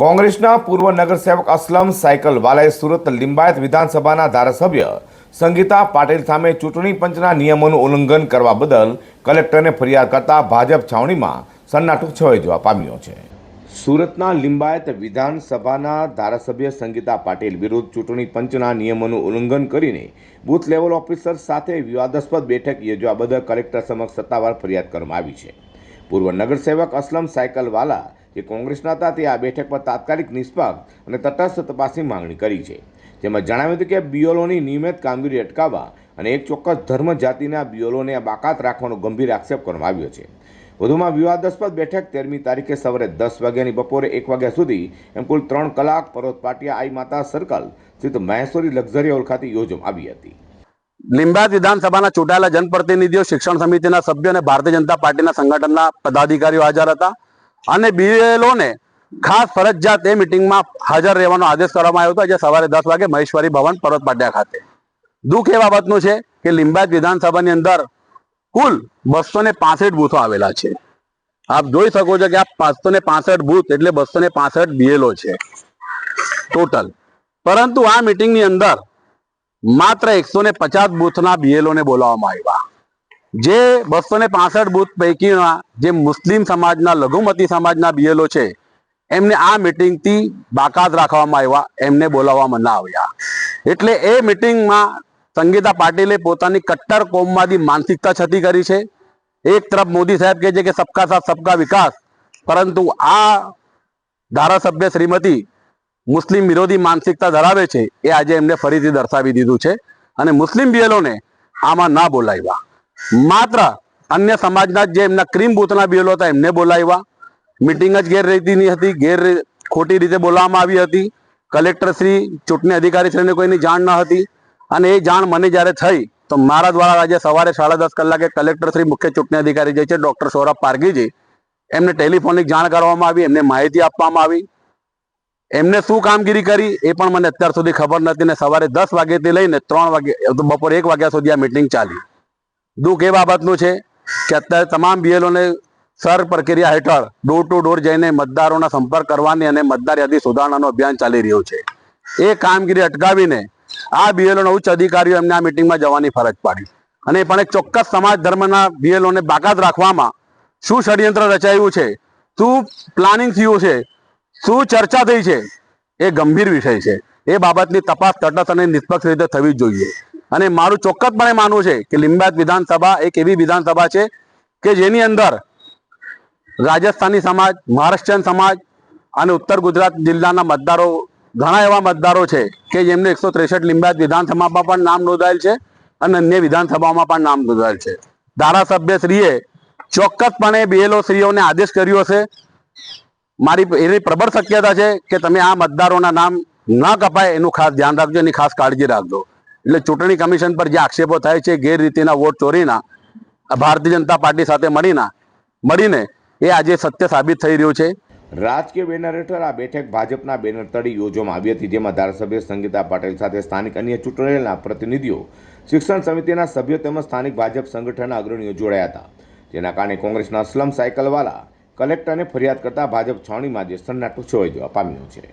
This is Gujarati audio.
કોંગ્રેસના પૂર્વ નગરસેવક અસલમ સાયકલવાલાએ સુરત લિંબાયત વિધાનસભાના ધારાસભ્ય સંગીતા પાટીલ સામે ચૂંટણી પંચના નિયમોનું ઉલ્લંઘન કરવા બદલ કલેક્ટરને ફરિયાદ કરતા ભાજપ છાવણીમાં સન્નાટો છવાઈ જવા પામ્યો છે. સુરતના લિંબાયત વિધાનસભાના ધારાસભ્ય સંગીતા પાટીલ વિરુદ્ધ ચૂંટણી પંચના નિયમોનું ઉલ્લંઘન કરીને બૂથ લેવલ ઓફિસર સાથે વિવાદાસ્પદ બેઠક યોજવા બદલ કલેક્ટર સમક્ષ સત્તાવાર ફરિયાદ કરવામાં આવી છે. પૂર્વ નગરસેવક અસલમ સાયકલવાલા જે કોંગ્રેસના હતા તે આ બેઠક પર તાત્કાલિક નિષ્પક્ષ અને તટસ્થ તપાસની માંગણી કરી છે. જેમાં જણાવ્યું હતું કે બીઓલોની નિયમિત કામગીરી અટકાવવા અને એક ચોક્કસ ધર્મ જાતિના બીઓલોને બાકાત રાખવાનો ગંભીર આક્ષેપ કરવામાં આવ્યો છે. વધુમાં વિવાદાસ્પદ બેઠક તેરમી તારીખે સવારે દસ વાગ્યાની બપોરે એક વાગ્યા સુધી એમ કુલ ત્રણ કલાક પરોત પાટિયા આઈ માતા સર્કલ સ્થિત મહેશ્વરી લક્ઝરી હોલ ખાતે યોજવામાં આવી હતી. લીંબાયત વિધાનસભાના ચૂંટાયેલા જનપ્રતિનિધિઓ શિક્ષણ સમિતિના સભ્યો અને ભારતીય જનતા પાર્ટીના સંગઠનના પદાધિકારીઓ હાજર હતા. અને બીએલઓને ખાસ ફરજિયાત એ મિટિંગમાં હાજર રહેવાનો આદેશ કરવામાં આવ્યો હતો. આજે સવારે દસ વાગે મહેશ્વરી ભવન પર્વત પાટિયા ખાતે. દુઃખ એ બાબતનું છે કે લિંબાયત વિધાનસભાની અંદર કુલ બસો ને પાસઠ બૂથો આવેલા છે. આપ જોઈ શકો છો કે આ પાંચસો ને પાસઠ બૂથ એટલે બસો ને પાસઠ બીએલઓ છે ટોટલ. પરંતુ આ મિટિંગની અંદર માત્ર એકસો ને પચાસ બૂથના બીએલઓને બોલાવવામાં આવ્યા. જે બસો ને પાસઠ બૂથ પૈકીના જે મુસ્લિમ સમાજના, લઘુમતી સમાજના બીએલઓ છે, એમને આ મિટિંગથી બાકાત રાખવામાં આવ્યા, એમને બોલાવવામાં ના આવ્યા. એટલે એ મિટિંગમાં સંગીતા પાટીલે પોતાની કટ્ટર કોમમાંથી માનસિકતા છતી કરી છે. એક તરફ મોદી સાહેબ કહે છે કે સબકા સાથ, સબકા વિકાસ, પરંતુ આ ધારાસભ્ય શ્રીમતી મુસ્લિમ વિરોધી માનસિકતા ધરાવે છે, એ આજે એમને ફરીથી દર્શાવી દીધું છે. અને મુસ્લિમ બીએલોને આમાં ના બોલાવ્યા. માત્ર અન્ય સમાજના જે એમના ક્રીમ બૂથના બિલો હતા, એમને બોલાવ્યા. મિટિંગ જ ગેરરીતિની હતી, ગેર ખોટી રીતે બોલાવવામાં આવી હતી. કલેક્ટર શ્રી, ચૂંટણી અધિકારી શ્રીને કોઈની જાણ ન હતી. અને એ જાણ મને જ્યારે થઈ, તો મારા દ્વારા આજે સવારે સાડા દસ કલાકે કલેક્ટર શ્રી, મુખ્ય ચૂંટણી અધિકારી જે છે, ડૉક્ટર સૌરભ પારગીજી એમને ટેલિફોનિક જાણ કરવામાં આવી, એમને માહિતી આપવામાં આવી. એમને શું કામગીરી કરી, એ પણ મને અત્યાર સુધી ખબર નથી. ને સવારે દસ વાગ્યાથી લઈને ત્રણ વાગે બપોરે એક વાગ્યા સુધી આ મિટિંગ ચાલી. દુઃખ એ બાબતનું છે કે અત્યારે તમામ બીએલઓને સર પ્રક્રિયા હેઠળ ડોર ટુ ડોર જઈને મતદારોના સંપર્ક કરવાની અને મતદાર યાદી સુધારણાનું અભિયાન ચાલી રહ્યું છે. એ કામગીરી અટકાવીને આ બીએલઓના ઉચ્ચ અધિકારીઓ એમને આ મિટિંગમાં જવાની ફરજ પાડી. અને પણ એક ચોક્કસ સમાજ ધર્મના બીએલઓને બાકાત રાખવામાં શું ષડયંત્ર રચાયું છે, શું પ્લાનિંગ થયું છે, શું ચર્ચા થઈ છે, એ ગંભીર વિષય છે. એ બાબતની તપાસ તટસ્થ અને નિષ્પક્ષ રીતે થવી જોઈએ. અને મારું ચોક્કસપણે માનવું છે કે લિંબાયત વિધાનસભા એક એવી વિધાનસભા છે કે જેની અંદર રાજસ્થાની સમાજ, મહારાષ્ટ્રીયન સમાજ અને ઉત્તર ગુજરાત જિલ્લાના મતદારો, ઘણા એવા મતદારો છે કે જેમને એકસો ત્રેસઠ લિંબાયત વિધાનસભામાં પણ નામ નોંધાયેલ છે અને અન્ય વિધાનસભામાં પણ નામ નોંધાયેલ છે. ધારાસભ્ય શ્રીએ ચોક્કસપણે બીએલઓ શ્રીઓને આદેશ કર્યો હશે મારી એની પ્રબળ શક્યતા છે કે તમે આ મતદારોના નામ ન કપાય એનું ખાસ ધ્યાન રાખજો, એની ખાસ કાળજી રાખજો. એટલે ચૂંટણી કમિશન પર જે આક્ષેપો થાય છે, ગેરરીતિના વોટ ચોરીના, ભારતીય જનતા પાર્ટી સાથે મળીના, મળીને એ આજે સત્ય સાબિત થઈ રહ્યું છે. રાજકીય બેનર હેઠળ આ બેઠક ભાજપના બેનર તળી યોજવામાં આવી હતી, જેમાં ધારાસભ્ય સંગીતા પાટીલ સાથે સ્થાનિક અન્ય ચૂંટાયેલા પ્રતિનિધિઓ, શિક્ષણ સમિતિના સભ્યો તેમજ સ્થાનિક ભાજપ સંગઠનના અગ્રણીઓ જોડાયા હતા. જેના કારણે કોંગ્રેસના અસલમ સાયકલવાલા, કલેક્ટરને ફરિયાદ કરતા ભાજપ છાવણીમાં જે સન્નાટો છવાઈ જવા પામ્યો છે.